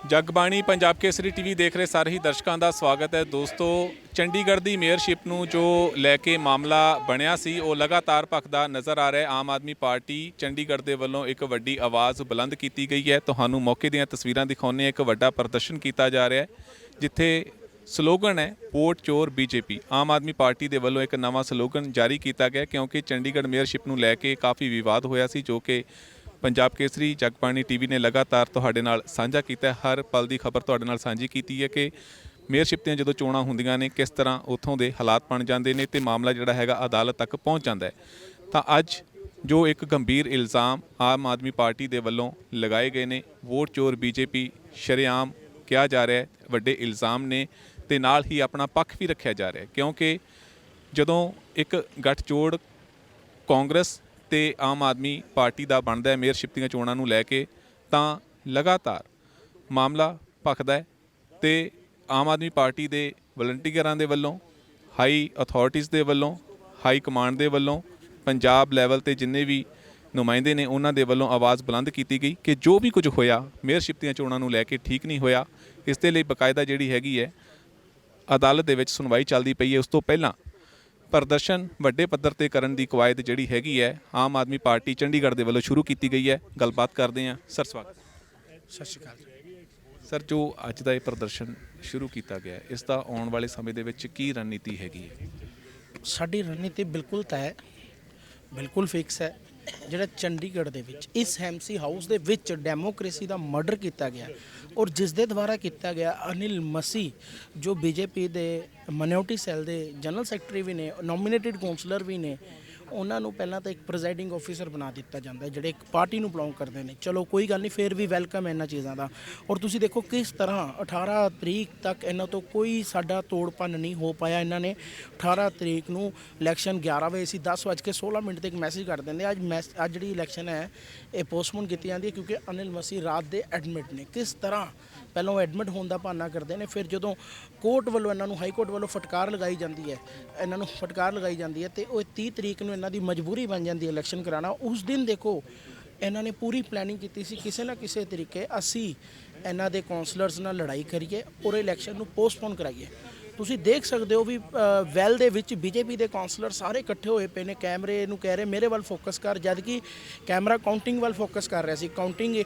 Jagbani Punjab Kesari TV ਦੇਖ ਰਹੇ ਸਾਰੇ ਹੀ ਦਰਸ਼ਕਾਂ ਦਾ ਸਵਾਗਤ ਹੈ। ਦੋਸਤੋ, ਚੰਡੀਗੜ੍ਹ ਦੀ ਮੇਅਰਸ਼ਿਪ ਨੂੰ ਜੋ ਲੈ ਕੇ ਮਾਮਲਾ ਬਣਿਆ ਸੀ, ਉਹ ਲਗਾਤਾਰ ਭਖਦਾ ਨਜ਼ਰ ਆ ਰਿਹਾ ਆਮ ਆਦਮੀ ਪਾਰਟੀ ਚੰਡੀਗੜ੍ਹ ਦੇ ਵੱਲੋਂ ਇੱਕ ਵੱਡੀ ਆਵਾਜ਼ ਬੁਲੰਦ ਕੀਤੀ ਗਈ ਹੈ। ਤੁਹਾਨੂੰ ਮੌਕੇ ਦੀਆਂ ਤਸਵੀਰਾਂ ਦਿਖਾਉਂਦੇ ਹਾਂ। ਇੱਕ ਵੱਡਾ ਪ੍ਰਦਰਸ਼ਨ ਕੀਤਾ ਜਾ ਰਿਹਾ ਹੈ, ਜਿੱਥੇ ਸਲੋਗਨ ਹੈ, ਵੋਟ ਚੋਰ ਬੀਜੇਪੀ। ਆਮ ਆਦਮੀ ਪਾਰਟੀ ਦੇ ਵੱਲੋਂ ਇੱਕ ਨਵਾਂ ਸਲੋਗਨ ਜਾਰੀ ਕੀਤਾ ਗਿਆ, ਕਿਉਂਕਿ ਚੰਡੀਗੜ੍ਹ ਮੇਅਰਸ਼ਿਪ ਨੂੰ ਲੈ ਕੇ ਕਾਫੀ ਵਿਵਾਦ ਹੋਇਆ ਸੀ, ਜੋ ਕਿ ਪੰਜਾਬ ਕੇਸਰੀ ਜਗਬਾਣੀ ਟੀਵੀ ਨੇ ਲਗਾਤਾਰ ਤੁਹਾਡੇ ਨਾਲ ਸਾਂਝਾ ਕੀਤਾ ਹਰ ਪਲ ਦੀ ਖਬਰ ਤੁਹਾਡੇ ਨਾਲ ਸਾਂਝੀ ਕੀਤੀ ਹੈ ਕਿ ਮੇਅਰਸ਼ਿਪ ਦੀਆਂ ਜਦੋਂ ਚੋਣਾਂ ਹੁੰਦੀਆਂ ਨੇ, ਕਿਸ ਤਰ੍ਹਾਂ ਉੱਥੋਂ ਦੇ ਹਾਲਾਤ ਬਣ ਜਾਂਦੇ ਨੇ ਤੇ ਮਾਮਲਾ ਜਿਹੜਾ ਹੈਗਾ ਅਦਾਲਤ ਤੱਕ ਪਹੁੰਚ ਜਾਂਦਾ ਹੈ। ਤਾਂ ਅੱਜ ਜੋ ਇੱਕ ਗੰਭੀਰ ਇਲਜ਼ਾਮ ਆਮ ਆਦਮੀ ਪਾਰਟੀ ਦੇ ਵੱਲੋਂ ਲਗਾਏ ਗਏ ਨੇ, ਵੋਟ ਚੋਰ ਬੀਜੇਪੀ ਸ਼ਰੇਆਮ ਕਿਹਾ ਜਾ ਰਿਹਾ ਹੈ, ਵੱਡੇ ਇਲਜ਼ਾਮ ਨੇ ਤੇ ਨਾਲ ਹੀ ਆਪਣਾ ਪੱਖ ਵੀ ਰੱਖਿਆ ਜਾ ਰਿਹਾ ਹੈ। ਕਿਉਂਕਿ ਜਦੋਂ ਇੱਕ ਗੱਠਜੋੜ ਕਾਂਗਰਸ ਤੇ ਆਮ ਆਦਮੀ ਪਾਰਟੀ ਦਾ ਬਣਦਾ ਹੈ, ਮੇਅਰਸ਼ਿਪ ਦੀਆਂ ਚੋਣਾਂ ਨੂੰ ਲੈ ਕੇ, ਤਾਂ ਲਗਾਤਾਰ ਮਾਮਲਾ ਭਖਦਾ ਹੈ ਤੇ ਆਮ ਆਦਮੀ ਪਾਰਟੀ ਦੇ ਵਲੰਟੀਅਰਾਂ ਦੇ ਵੱਲੋਂ, ਹਾਈ ਅਥਾਰਟੀਆਂ ਦੇ ਵੱਲੋਂ, ਹਾਈ ਕਮਾਂਡ ਦੇ ਵੱਲੋਂ, ਪੰਜਾਬ ਲੈਵਲ ਤੇ ਜਿੰਨੇ ਵੀ ਨੁਮਾਇੰਦੇ ਨੇ, ਉਹਨਾਂ ਦੇ ਵੱਲੋਂ ਆਵਾਜ਼ ਬੁਲੰਦ ਕੀਤੀ ਗਈ ਕਿ ਜੋ ਵੀ ਕੁਝ ਹੋਇਆ, ਮੇਅਰਸ਼ਿਪ ਦੀਆਂ ਚੋਣਾਂ ਨੂੰ ਲੈ ਕੇ ਠੀਕ ਨਹੀਂ ਹੋਇਆ, ਇਸ ਦੇ ਲਈ ਬਕਾਇਦਾ ਜਿਹੜੀ ਹੈਗੀ ਹੈ, ਅਦਾਲਤ ਦੇ ਵਿੱਚ ਸੁਣਵਾਈ ਚੱਲਦੀ ਪਈ ਹੈ। ਉਸ ਤੋਂ ਪਹਿਲਾਂ ਪ੍ਰਦਰਸ਼ਨ ਵੱਡੇ ਪੱਧਰ ਤੇ ਕਰਨ ਦੀ ਕਵਾਇਦ ਜਿਹੜੀ ਹੈਗੀ ਹੈ ਆਮ ਆਦਮੀ ਪਾਰਟੀ ਚੰਡੀਗੜ੍ਹ ਦੇ ਵੱਲੋਂ ਸ਼ੁਰੂ ਕੀਤੀ ਗਈ ਹੈ। ਗੱਲਬਾਤ ਕਰਦੇ ਹਾਂ। ਸਰ ਸਵਾਗਤ ਸਤਿ ਸ਼੍ਰੀ ਅਕਾਲ ਸਰ ਜੋ ਅੱਜ ਦਾ ਇਹ ਪ੍ਰਦਰਸ਼ਨ ਸ਼ੁਰੂ ਕੀਤਾ ਗਿਆ ਹੈ, ਇਸ ਦਾ ਆਉਣ ਵਾਲੇ ਸਮੇਂ ਦੇ ਵਿੱਚ ਕੀ ਰਣਨੀਤੀ ਹੈਗੀ ਹੈ? ਸਾਡੀ ਰਣਨੀਤੀ ਬਿਲਕੁਲ ਤੈਅ ਬਿਲਕੁਲ ਫਿਕਸ ਹੈ। ਜਿਹੜਾ ਚੰਡੀਗੜ੍ਹ ਦੇ ਵਿੱਚ, ਇਸ ਹੈਮਸੀ ਹਾਊਸ ਦੇ ਵਿੱਚ ਡੈਮੋਕ੍ਰੇਸੀ ਦਾ ਮਰਡਰ ਕੀਤਾ ਗਿਆ ਔਰ ਜਿਸ ਦੇ ਦੁਆਰਾ ਕੀਤਾ ਗਿਆ ਅਨਿਲ ਮਸੀ, ਜੋ ਬੀਜੇਪੀ ਦੇ ਮਾਈਨੋਰਟੀ ਸੈੱਲ ਦੇ ਜਨਰਲ ਸੈਕਟਰੀ ਵੀ ਨੇ ਨੋਮੀਨੇਟਿਡ ਕਾਉਂਸਲਰ ਵੀ ਨੇ ਉਹਨਾਂ ਨੂੰ ਪਹਿਲਾਂ ਤਾਂ ਇੱਕ ਪ੍ਰੈਜ਼ਾਈਡਿੰਗ ਆਫੀਸਰ ਬਣਾ ਦਿੱਤਾ ਜਾਂਦਾ ਹੈ, ਜਿਹੜੇ ਇੱਕ ਪਾਰਟੀ ਨੂੰ ਬਿਲੋਂਗ ਕਰਦੇ ਨੇ। ਚਲੋ, ਕੋਈ ਗੱਲ ਨਹੀਂ, ਫੇਰ ਵੀ ਵੈਲਕਮ ਹੈ ਇਹਨਾਂ ਚੀਜ਼ਾਂ ਦਾ। ਔਰ ਤੁਸੀਂ ਦੇਖੋ ਕਿਸ ਤਰ੍ਹਾਂ 18 ਤਰੀਕ ਤੱਕ ਇਹਨਾਂ ਤੋਂ ਕੋਈ ਸਾਡਾ ਤੋੜ ਭੰਨ ਨਹੀਂ ਹੋ ਪਾਇਆ ਇਹਨਾਂ ਨੇ। 18 ਤਰੀਕ ਨੂੰ ਇਲੈਕਸ਼ਨ 11 ਵਜੇ ਸੀ 10:16 ਮਿੰਟ ਤੇ ਇੱਕ ਮੈਸੇਜ ਕਰ ਦਿੰਦੇ ਅੱਜ ਮੈਸ- ਅੱਜ ਜਿਹੜੀ ਇਲੈਕਸ਼ਨ ਹੈ, ਇਹ ਪੋਸਟਪੋਨ ਕੀਤੀ ਜਾਂਦੀ ਹੈ ਕਿਉਂਕਿ ਅਨਿਲ ਮਸੀ ਰਾਤ ਦੇ ਐਡਮਿਟ ਨੇ। ਕਿਸ ਤਰ੍ਹਾਂ ਪਹਿਲਾਂ ਉਹ ਐਡਮਿਟ ਹੋਣ ਦਾ ਬਹਾਨਾ ਕਰਦੇ ਨੇ, ਫਿਰ ਜਦੋਂ ਕੋਰਟ ਵੱਲੋਂ ਇਹਨਾਂ ਨੂੰ ਹਾਈ ਕੋਰਟ ਵੱਲੋਂ ਫਟਕਾਰ ਲਗਾਈ ਜਾਂਦੀ ਹੈ, ਇਹਨਾਂ ਨੂੰ ਫਟਕਾਰ ਲਗਾਈ ਜਾਂਦੀ ਹੈ ਤੇ ਉਹ 30 ਤਰੀਕ ਨੂੰ ਇਹਨਾਂ ਦੀ ਮਜਬੂਰੀ ਬਣ ਜਾਂਦੀ ਹੈ ਇਲੈਕਸ਼ਨ ਕਰਾਉਣਾ ਉਸ ਦਿਨ ਦੇਖੋ ਇਹਨਾਂ ਨੇ ਪੂਰੀ ਪਲੈਨਿੰਗ ਕੀਤੀ ਸੀ ਕਿਸੇ ਨਾ ਕਿਸੇ ਤਰੀਕੇ ਅਸੀਂ ਇਹਨਾਂ ਦੇ ਕਾਉਂਸਲਰਸ ਨਾਲ ਲੜਾਈ ਕਰੀਏ ਔਰ ਇਲੈਕਸ਼ਨ ਨੂੰ ਪੋਸਟਪੋਨ ਕਰਾਈਏ। ਤੁਸੀਂ ਦੇਖ ਸਕਦੇ ਹੋ ਵੀ ਅ, ਵੈਲ ਦੇ ਵਿੱਚ ਬੀਜੇਪੀ ਦੇ ਕਾਉਂਸਲਰ ਸਾਰੇ ਇਕੱਠੇ ਹੋਏ ਪਏ ਨੇ ਕੈਮਰੇ ਨੂੰ ਕਹਿ ਰਹੇ ਮੇਰੇ ਵੱਲ ਫੋਕਸ ਕਰ। ਜਦ ਕਿ ਕੈਮਰਾ ਕਾਊਂਟਿੰਗ ਵੱਲ ਫੋਕਸ ਕਰ ਰਿਹਾ ਸੀ। ਕਾਊਂਟਿੰਗ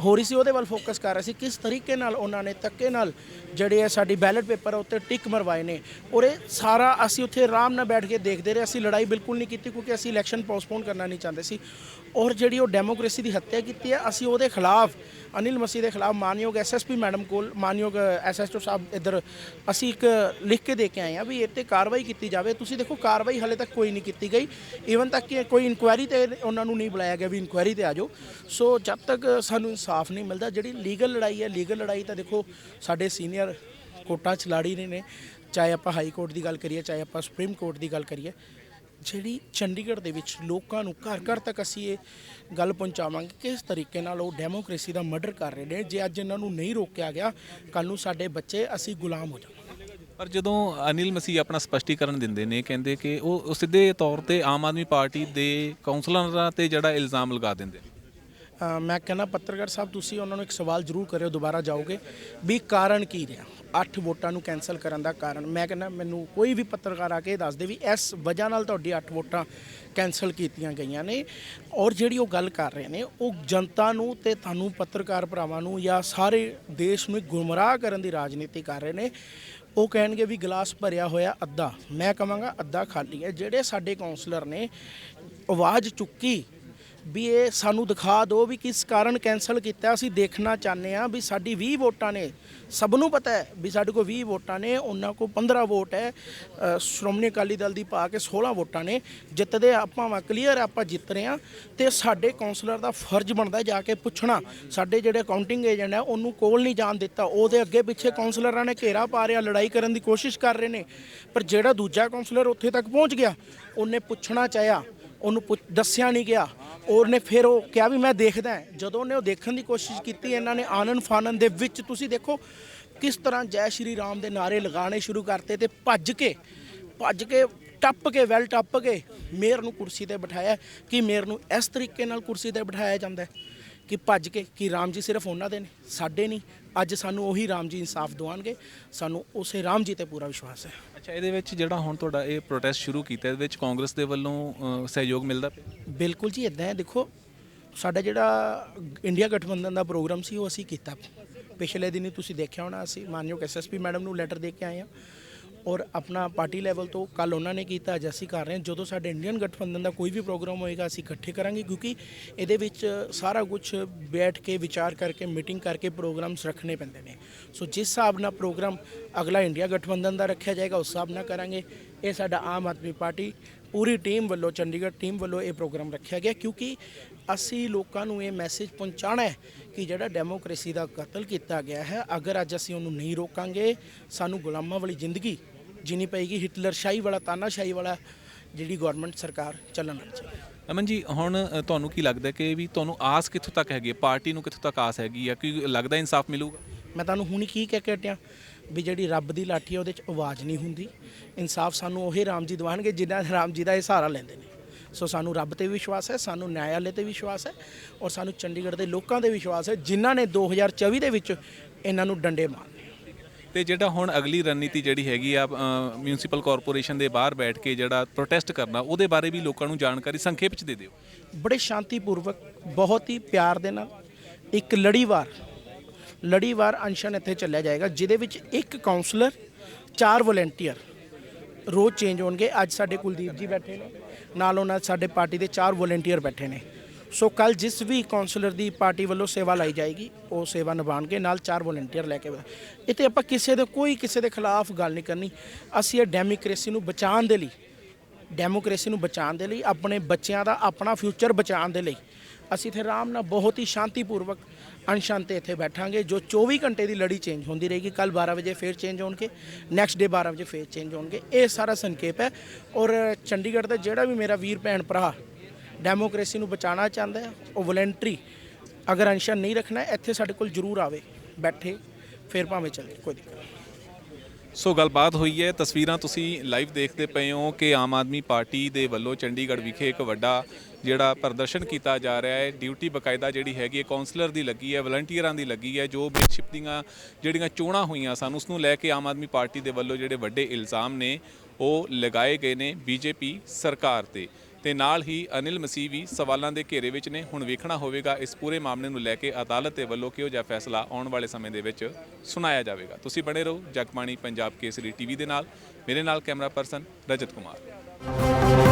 ਹੋ ਰਹੀ ਸੀ, ਉਹਦੇ ਵੱਲ ਫੋਕਸ ਕਰ ਰਿਹਾ ਸੀ, ਕਿਸ ਤਰੀਕੇ ਨਾਲ ਉਹਨਾਂ ਨੇ ਤੱਕੇ ਨਾਲ ਜਿਹੜੇ ਆ ਸਾਡੀ ਬੈਲਟ ਪੇਪਰ ਉੱਤੇ ਟਿਕ ਮਰਵਾਏ ਨੇ। ਔਰ ਇਹ ਸਾਰਾ ਅਸੀਂ ਉੱਥੇ ਆਰਾਮ ਨਾਲ ਬੈਠ ਕੇ ਦੇਖਦੇ ਰਹੇ, ਅਸੀਂ ਲੜਾਈ ਬਿਲਕੁਲ ਨਹੀਂ ਕੀਤੀ ਕਿਉਂਕਿ ਅਸੀਂ ਇਲੈਕਸ਼ਨ ਪੋਸਟਪੋਨ ਕਰਨਾ ਨਹੀਂ ਚਾਹੁੰਦੇ ਸੀ। ਔਰ ਜਿਹੜੀ ਉਹ ਡੈਮੋਕ੍ਰੇਸੀ ਦੀ ਹੱਤਿਆ ਕੀਤੀ ਹੈ ਅਸੀਂ ਉਹਦੇ ਖਿਲਾਫ ਅਨਿਲ ਮਸੀਹ ਦੇ ਖਿਲਾਫ ਮਾਨਯੋਗ ਐਸਐਸਪੀ ਮੈਡਮ ਕੋਲ ਮਾਨਯੋਗ ਐਸਐਸਓ ਸਾਹਿਬ ਇੱਧਰ ਅਸੀਂ ਇੱਕ ਲਿਖ ਕੇ ਦੇ ਕੇ ਆਏ ਆ ਵੀ ਇਹ 'ਤੇ ਕਾਰਵਾਈ ਕੀਤੀ ਜਾਵੇ। ਤੁਸੀਂ ਦੇਖੋ ਕਾਰਵਾਈ ਹਲੇ ਤੱਕ ਕੋਈ ਨਹੀਂ ਕੀਤੀ ਗਈ। ਈਵਨ ਤੱਕ ਕਿ ਕੋਈ ਇਨਕੁਆਇਰੀ ਤੇ ਉਹਨਾਂ ਨੂੰ ਨਹੀਂ ਬੁਲਾਇਆ ਗਿਆ ਵੀ ਇਨਕੁਆਇਰੀ ਤੇ ਆ ਜਾਓ। ਸੋ ਜਦ ਤੱਕ ਸਾਨੂੰ ਇਨਸਾਫ ਨਹੀਂ ਮਿਲਦਾ, ਜਿਹੜੀ ਲੀਗਲ ਲੜਾਈ ਹੈ ਲੀਗਲ ਲੜਾਈ ਤਾਂ ਦੇਖੋ ਸਾਡੇ ਸੀਨੀਅਰ ਕੋਰਟਾਂ 'ਚ ਲੜੀ ਰਹੇ ਨੇ। ਚਾਹੇ ਆਪਾਂ ਹਾਈ ਕੋਰਟ ਦੀ ਗੱਲ ਕਰੀਏ, ਚਾਹੇ ਆਪਾਂ ਸੁਪਰੀਮ ਕੋਰਟ ਦੀ ਗੱਲ ਕਰੀਏ। ਜਿਹੜੀ ਚੰਡੀਗੜ੍ਹ ਦੇ ਵਿੱਚ ਲੋਕਾਂ ਨੂੰ ਘਰ ਘਰ ਤੱਕ ਅਸੀਂ ਇਹ ਗੱਲ ਪਹੁੰਚਾਵਾਂਗੇ ਕਿਸ ਤਰੀਕੇ ਨਾਲ ਉਹ ਡੈਮੋਕ੍ਰੇਸੀ ਦਾ ਮਰਡਰ ਕਰ ਰਹੇ ਨੇ, ਜੇ ਅੱਜ ਇਹਨਾਂ ਨੂੰ ਨਹੀਂ ਰੋਕਿਆ ਗਿਆ ਕੱਲ ਨੂੰ ਸਾਡੇ ਬੱਚੇ ਅਸੀਂ ਗੁਲਾਮ ਹੋ ਜਾਵਾਂਗੇ। ਪਰ ਜਦੋਂ ਅਨਿਲ ਮਸੀਹ ਆਪਣਾ ਸਪਸ਼ਟੀਕਰਨ ਦਿੰਦੇ ਨੇ, ਕਹਿੰਦੇ ਕਿ ਉਹ ਸਿੱਧੇ ਤੌਰ ਤੇ ਆਮ ਆਦਮੀ ਪਾਰਟੀ ਦੇ ਕਾਉਂਸਲਰਾਂ ਤੇ ਜਿਹੜਾ ਇਲਜ਼ਾਮ ਲਗਾ ਦਿੰਦੇ ਨੇ। ਮੈਂ ਕਹਿੰਦਾ ਪੱਤਰਕਾਰ ਸਾਹਿਬ, ਤੁਸੀਂ ਉਹਨਾਂ ਨੂੰ ਇੱਕ ਸਵਾਲ ਜ਼ਰੂਰ ਕਰਿਓ, ਦੁਬਾਰਾ ਜਾਓਗੇ, ਵੀ ਕਾਰਨ ਕੀ ਰਿਹਾ? 8 ਵੋਟਾਂ ਨੂੰ ਕੈਨਸਲ ਕਰਨ ਦਾ ਕਾਰਨ। ਮੈਂ ਕਹਿੰਦਾ, ਮੈਨੂੰ ਕੋਈ ਵੀ ਪੱਤਰਕਾਰ ਆ ਕੇ ਇਹ ਦੱਸ ਦੇ ਵੀ ਇਸ ਵਜ੍ਹਾ ਨਾਲ ਤੁਹਾਡੀ 8 ਵੋਟਾਂ ਕੈਨਸਲ ਕੀਤੀਆਂ ਗਈਆਂ ਨੇ ਔਰ ਜਿਹੜੀ ਉਹ ਗੱਲ ਕਰ ਰਹੇ ਨੇ, ਉਹ ਜਨਤਾ ਨੂੰ ਤੇ ਤੁਹਾਨੂੰ ਪੱਤਰਕਾਰ ਭਰਾਵਾਂ ਨੂੰ ਜਾਂ ਸਾਰੇ ਦੇਸ਼ ਨੂੰ ਗੁੰਮਰਾਹ ਕਰਨ ਦੀ ਰਾਜਨੀਤੀ ਕਰ ਰਹੇ ਨੇ। ਉਹ ਕਹਿਣਗੇ ਵੀ ਗਲਾਸ ਭਰਿਆ ਹੋਇਆ ਅੱਧਾ। ਮੈਂ ਕਹਾਂਗਾ ਅੱਧਾ ਖਾਲੀ ਹੈ। ਜਿਹੜੇ ਸਾਡੇ ਕਾਉਂਸਲਰ ਨੇ ਆਵਾਜ਼ ਚੁੱਕੀ ਵੀ ਇਹ ਸਾਨੂੰ ਦਿਖਾ ਦਿਓ ਵੀ ਕਿਸ ਕਾਰਨ ਕੈਨਸਲ ਕੀਤਾ। ਅਸੀਂ ਦੇਖਣਾ ਚਾਹੁੰਦੇ ਆ ਵੀ ਸਾਡੀ 20 ਵੋਟਾਂ ਨੇ, ਸਭ ਨੂੰ ਪਤਾ ਹੈ ਵੀ ਸਾਡੇ ਕੋਲ 20 ਵੋਟਾਂ ਨੇ, ਉਹਨਾਂ ਕੋਲ 15 ਵੋਟ ਹੈ। ਸ਼੍ਰੋਮਣੀ ਅਕਾਲੀ ਦਲ ਦੀ ਪਾ ਕੇ 16 ਵੋਟਾਂ ਨੇ। ਜਿੱਤਦੇ ਆਪਾਂ ਵਾ ਕਲੀਅਰ ਆਪਾਂ ਜਿੱਤ ਰਹੇ ਆ ਤੇ ਸਾਡੇ ਕਾਉਂਸਲਰ ਦਾ ਫਰਜ਼ ਬਣਦਾ ਜਾ ਕੇ ਪੁੱਛਣਾ। ਸਾਡੇ ਜਿਹੜੇ ਕਾਊਂਟਿੰਗ ਏਜੰਟ ਹੈ, ਉਹਨੂੰ ਕੋਲ ਨਹੀਂ ਜਾਣ ਦਿੱਤਾ। ਉਹਦੇ ਅੱਗੇ ਪਿੱਛੇ ਕਾਉਂਸਲਰਾਂ ਨੇ ਘੇਰਾ ਪਾ ਰਿਆ ਲੜਾਈ ਕਰਨ ਦੀ ਕੋਸ਼ਿਸ਼ ਕਰ ਰਹੇ ਨੇ। ਪਰ ਜਿਹੜਾ ਦੂਜਾ ਕਾਉਂਸਲਰ ਉੱਥੇ ਤੱਕ ਪਹੁੰਚ ਗਿਆ, ਉਹਨੇ ਪੁੱਛਣਾ ਚਾਹਿਆ, ਉਹਨੂੰ ਪੁੱਛ- ਦੱਸਿਆ ਨਹੀਂ ਗਿਆ। ਉਹਨੇ ਫਿਰ ਉਹ ਕਿਹਾ ਵੀ ਮੈਂ ਦੇਖਦਾ ਜਦੋਂ ਉਹਨੇ ਉਹ ਦੇਖਣ ਦੀ ਕੋਸ਼ਿਸ਼ ਕੀਤੀ, ਇਹਨਾਂ ਨੇ ਆਨਨ ਫਾਨਨ ਦੇ ਵਿੱਚ ਤੁਸੀਂ ਦੇਖੋ ਕਿਸ ਤਰ੍ਹਾਂ ਜੈ ਸ਼੍ਰੀ ਰਾਮ ਦੇ ਨਾਰੇ ਲਗਾਉਣੇ ਸ਼ੁਰੂ ਕਰਤੇ ਤੇ ਭੱਜ ਕੇ ਭੱਜ ਕੇ, ਟੱਪ ਕੇ ਵੈਲ ਟੱਪ ਕੇ ਮੇਅਰ ਨੂੰ ਕੁਰਸੀ ਤੇ ਬਿਠਾਇਆ ਕਿ ਮੇਅਰ ਨੂੰ ਇਸ ਤਰੀਕੇ ਨਾਲ ਕੁਰਸੀ ਤੇ ਬਿਠਾਇਆ ਜਾਂਦਾ ਕਿ ਭੱਜ ਕੇ ਕਿ ਰਾਮ ਜੀ ਸਿਰਫ ਉਹਨਾਂ ਦੇ ਨੇ, ਸਾਡੇ ਨਹੀਂ। ਅੱਜ ਸਾਨੂੰ ਉਹੀ ਰਾਮ ਜੀ ਇਨਸਾਫ ਦਿਵਾਉਣਗੇ। ਸਾਨੂੰ ਉਸੇ ਰਾਮ ਜੀ ਤੇ ਪੂਰਾ ਵਿਸ਼ਵਾਸ ਹੈ। ਅੱਛਾ, ਇਹਦੇ ਵਿੱਚ ਜਿਹੜਾ ਹੁਣ ਤੁਹਾਡਾ ਇਹ ਪ੍ਰੋਟੈਸਟ ਸ਼ੁਰੂ ਕੀਤਾ, ਇਹਦੇ ਵਿੱਚ ਕਾਂਗਰਸ ਦੇ ਵੱਲੋਂ ਸਹਿਯੋਗ ਮਿਲਦਾ ਪਿਆ? ਬਿਲਕੁਲ ਜੀ ਇਦਾਂ ਹੈ। ਦੇਖੋ, ਸਾਡਾ ਜਿਹੜਾ ਇੰਡੀਆ ਗਠਬੰਧਨ ਦਾ ਪ੍ਰੋਗਰਾਮ ਸੀ, ਉਹ ਅਸੀਂ ਕੀਤਾ। ਪਿਛਲੇ ਦਿਨੀ ਤੁਸੀਂ ਦੇਖਿਆ ਹੋਣਾ, ਅਸੀਂ ਮਾਨਯੋਗ ਐਸਐਸਪੀ ਮੈਡਮ ਨੂੰ ਲੈਟਰ ਦੇ ਕੇ ਆਏ ਹਾਂ ਔਰ ਆਪਣਾ ਪਾਰਟੀ ਲੈਵਲ ਤੋਂ ਕੱਲ ਉਹਨਾਂ ਨੇ ਕੀਤਾ, ਅੱਜ ਅਸੀਂ ਕਰ ਰਹੇ ਹਾਂ। ਜਦੋਂ ਸਾਡੇ ਇੰਡੀਅਨ ਗਠਬੰਧਨ ਦਾ ਕੋਈ ਵੀ ਪ੍ਰੋਗਰਾਮ ਹੋਏਗਾ, ਅਸੀਂ ਇਕੱਠੇ ਕਰਾਂਗੇ ਕਿਉਂਕਿ ਇਹਦੇ ਵਿੱਚ ਸਾਰਾ ਕੁਝ ਬੈਠ ਕੇ, ਵਿਚਾਰ ਕਰਕੇ ਮੀਟਿੰਗ ਕਰਕੇ ਪ੍ਰੋਗਰਾਮਸ ਰੱਖਣੇ ਪੈਂਦੇ ਨੇ। ਸੋ ਜਿਸ ਹਿਸਾਬ ਨਾਲ ਪ੍ਰੋਗਰਾਮ ਅਗਲਾ ਇੰਡੀਆ ਗਠਬੰਧਨ ਦਾ ਰੱਖਿਆ ਜਾਏਗਾ, ਉਸ ਹਿਸਾਬ ਨਾਲ ਕਰਾਂਗੇ। ਇਹ ਸਾਡਾ ਆਮ ਆਦਮੀ ਪਾਰਟੀ ਪੂਰੀ ਟੀਮ ਵੱਲੋਂ ਚੰਡੀਗੜ੍ਹ ਟੀਮ ਵੱਲੋਂ ਇਹ ਪ੍ਰੋਗਰਾਮ ਰੱਖਿਆ ਗਿਆ ਕਿਉਂਕਿ ਅਸੀਂ ਲੋਕਾਂ ਨੂੰ ਇਹ ਮੈਸੇਜ ਪਹੁੰਚਾਉਣਾ ਹੈ ਕਿ ਜਿਹੜਾ ਡੈਮੋਕ੍ਰੇਸੀ ਦਾ ਕਤਲ ਕੀਤਾ ਗਿਆ ਹੈ ਅਗਰ ਅੱਜ ਅਸੀਂ ਉਹਨੂੰ ਨਹੀਂ ਰੋਕਾਂਗੇ ਸਾਨੂੰ ਗੁਲਾਮਾਂ ਵਾਲੀ ਜ਼ਿੰਦਗੀ ਜੀਣੀ ਪਏਗੀ ਹਿਟਲਰ ਸ਼ਾਹੀ ਵਾਲਾ ਤਾਨਾਸ਼ਾਹੀ ਵਾਲਾ ਜਿਹੜੀ ਗਵਰਨਮੈਂਟ ਸਰਕਾਰ ਚੱਲਣ ਲੱਗ ਜਾਏਗੀ ਅਮਨ ਜੀ ਹੁਣ ਤੁਹਾਨੂੰ ਕੀ ਲੱਗਦਾ ਕਿ ਵੀ ਤੁਹਾਨੂੰ ਆਸ ਕਿੱਥੋਂ ਤੱਕ ਹੈਗੀ ਹੈ? ਪਾਰਟੀ ਨੂੰ ਕਿੱਥੋਂ ਤੱਕ ਆਸ ਹੈਗੀ ਆ ਕਿ ਲੱਗਦਾ ਇਨਸਾਫ ਮਿਲੂਗਾ? ਮੈਂ ਤੁਹਾਨੂੰ ਹੁਣੀ ਕੀ ਕਹਿ ਕੇ ਹਟਿਆ। ਵੀ ਜਿਹੜੀ ਰੱਬ ਦੀ ਲਾਠੀ ਹੈ ਉਹਦੇ 'ਚ ਆਵਾਜ਼ ਨਹੀਂ ਹੁੰਦੀ। ਇਨਸਾਫ ਸਾਨੂੰ ਉਹੀ ਰਾਮ ਜੀ ਦਿਵਾਣਗੇ ਜਿਨ੍ਹਾਂ ਰਾਮ ਜੀ ਦਾ ਇਹ ਸਹਾਰਾ ਲੈਂਦੇ ਨੇ। ਸੋ ਸਾਨੂੰ ਰੱਬ ਤੇ ਵਿਸ਼ਵਾਸ ਹੈ ਸਾਨੂੰ ਨਿਆਂਯਾਲੇ ਤੇ ਵਿਸ਼ਵਾਸ ਹੈ ਔਰ ਸਾਨੂੰ ਚੰਡੀਗੜ੍ਹ ਦੇ ਲੋਕਾਂ ਤੇ ਵਿਸ਼ਵਾਸ ਹੈ ਜਿਨ੍ਹਾਂ ਨੇ 2024 ਦੇ ਵਿੱਚ ਇਹਨਾਂ ਨੂੰ ਡੰਡੇ ਮਾਰਨੇ ਤੇ ਜਿਹੜਾ ਹੁਣ ਅਗਲੀ ਰਣਨੀਤੀ ਜਿਹੜੀ ਹੈਗੀ ਆ ਮਿਊਨਿਸਪਲ ਕਾਰਪੋਰੇਸ਼ਨ ਦੇ ਬਾਹਰ ਬੈਠ ਕੇ ਜਿਹੜਾ ਪ੍ਰੋਟੈਸਟ ਕਰਨਾ ਉਹਦੇ ਬਾਰੇ ਵੀ ਲੋਕਾਂ ਨੂੰ ਜਾਣਕਾਰੀ ਸੰਖੇਪ ਚ ਦੇ ਦਿਓ। ਬੜੇ ਸ਼ਾਂਤੀਪੂਰਵਕ ਬਹੁਤ ਹੀ ਪਿਆਰ ਦੇ ਨਾਲ ਇੱਕ ਲੜੀਵਾਰ ਲੜੀਵਾਰ ਅਨਸ਼ਨ ਇੱਥੇ ਚੱਲਿਆ ਜਾਏਗਾ, ਜਿਹਦੇ ਵਿੱਚ ਇੱਕ ਕਾਉਂਸਲਰ ਚਾਰ ਵੋਲੰਟੀਅਰ ਰੋਜ਼ ਚੇਂਜ ਹੋਣਗੇ। ਅੱਜ ਸਾਡੇ ਕੁਲਦੀਪ ਜੀ ਬੈਠੇ ਨੇ, ਨਾਲ ਉਹਨਾਂ ਸਾਡੇ ਪਾਰਟੀ ਦੇ ਚਾਰ ਵੋਲੰਟੀਅਰ ਬੈਠੇ ਨੇ। ਸੋ ਕੱਲ ਜਿਸ ਵੀ ਕਾਉਂਸਲਰ ਦੀ ਪਾਰਟੀ ਵੱਲੋਂ ਸੇਵਾ ਲਈ ਜਾਏਗੀ, ਉਹ ਸੇਵਾ ਨਿਭਾਉਣਗੇ, ਨਾਲ ਚਾਰ ਵੋਲੰਟੀਅਰ ਲੈ ਕੇ ਇੱਥੇ ਆਪਾਂ ਕਿਸੇ ਦੇ, ਕੋਈ ਕਿਸੇ ਦੇ ਖਿਲਾਫ ਗੱਲ ਨਹੀਂ ਕਰਨੀ। ਅਸੀਂ ਇਹ ਡੈਮੋਕ੍ਰੇਸੀ ਨੂੰ ਬਚਾਉਣ ਦੇ ਲਈ ਡੈਮੋਕ੍ਰੇਸੀ ਨੂੰ ਬਚਾਉਣ ਦੇ ਲਈ, ਆਪਣੇ ਬੱਚਿਆਂ ਦਾ ਆਪਣਾ ਫਿਊਚਰ ਬਚਾਉਣ ਦੇ ਲਈ ਅਸੀਂ ਇੱਥੇ ਆਰਾਮ ਨਾਲ ਬਹੁਤ ਹੀ ਸ਼ਾਂਤੀਪੂਰਵਕ ਅਣਸ਼ਾਂ ਤੇ ਇੱਥੇ ਬੈਠਾਂਗੇ, ਜੋ 24 ਘੰਟੇ ਦੀ ਲੜੀ ਚੇਂਜ ਹੁੰਦੀ ਰਹੇਗੀ। ਕੱਲ 12 ਵਜੇ ਫੇਰ ਚੇਂਜ ਹੋਣਗੇ ਨੈਕਸਟ ਡੇ 12 ਵਜੇ ਫੇਰ ਚੇਂਜ ਹੋਣਗੇ। ਇਹ ਸਾਰਾ ਸੰਕੇਪ ਹੈ। ਔਰ ਚੰਡੀਗੜ੍ਹ ਦਾ ਜਿਹੜਾ ਵੀ ਮੇਰਾ ਵੀਰ ਭੈਣ ਭਰਾ ਡੈਮੋਕ੍ਰੇਸੀ ਨੂੰ ਬਚਾਉਣਾ ਚਾਹੁੰਦਾ ਹੈ, ਉਹ ਵਲੰਟਰੀ ਅਗਰ ਅਣਸ਼ਨ ਨਹੀਂ ਰੱਖਣਾ, ਇੱਥੇ ਸਾਡੇ ਕੋਲ ਜ਼ਰੂਰ ਆਵੇ, ਬੈਠੇ, ਫੇਰ ਭਾਵੇਂ ਚੱਲੇ, ਕੋਈ ਦਿੱਕਤ ਨਹੀਂ। ਸੋ ਗੱਲਬਾਤ ਹੋਈ ਹੈ, ਤਸਵੀਰਾਂ ਤੁਸੀਂ ਲਾਈਵ ਦੇਖਦੇ ਪਏ ਹੋ ਕਿ ਆਮ ਆਦਮੀ ਪਾਰਟੀ ਦੇ ਵੱਲੋਂ ਚੰਡੀਗੜ੍ਹ ਵਿਖੇ ਇੱਕ ਵੱਡਾ ਜਿਹੜਾ ਪ੍ਰਦਰਸ਼ਨ ਕੀਤਾ ਜਾ ਰਿਹਾ ਹੈ। ਡਿਊਟੀ ਬਕਾਇਦਾ ਜਿਹੜੀ ਹੈਗੀ ਹੈ ਕਾਉਂਸਲਰ ਦੀ ਲੱਗੀ ਹੈ, ਵਲੰਟੀਅਰਾਂ ਦੀ ਲੱਗੀ ਹੈ, ਜੋ ਮੇਅਰਸ਼ਿਪ ਦੀਆਂ ਜਿਹੜੀਆਂ ਚੋਣਾਂ ਹੋਈਆਂ ਸਨ ਉਸ ਨੂੰ ਲੈ ਕੇ ਆਮ ਆਦਮੀ ਪਾਰਟੀ ਦੇ ਵੱਲੋਂ ਜਿਹੜੇ ਵੱਡੇ ਇਲਜ਼ਾਮ ਨੇ, ਉਹ ਲਗਾਏ ਗਏ ਨੇ ਬੀਜੇਪੀ ਸਰਕਾਰ ਤੇ। ਤੇ ਨਾਲ ਹੀ ਅਨਿਲ ਮਸੀਹ ਵੀ ਸਵਾਲਾਂ ਦੇ ਘੇਰੇ ਵਿੱਚ ਨੇ। ਹੁਣ ਵੇਖਣਾ ਹੋਵੇਗਾ, ਇਸ ਪੂਰੇ ਮਾਮਲੇ ਨੂੰ ਲੈ ਕੇ ਅਦਾਲਤ ਦੇ ਵੱਲੋਂ ਕਿਹੋ ਜਿਹਾ ਫੈਸਲਾ ਆਉਣ ਵਾਲੇ ਸਮੇਂ ਦੇ ਵਿੱਚ ਸੁਣਾਇਆ ਜਾਵੇਗਾ। ਤੁਸੀਂ ਬਣੇ ਰਹੋ ਜਗਬਾਣੀ ਪੰਜਾਬ ਕੇਸਰੀ ਟੀਵੀ ਦੇ ਨਾਲ। ਮੇਰੇ ਨਾਲ ਕੈਮਰਾ ਪਰਸਨ ਰਜਤ ਕੁਮਾਰ।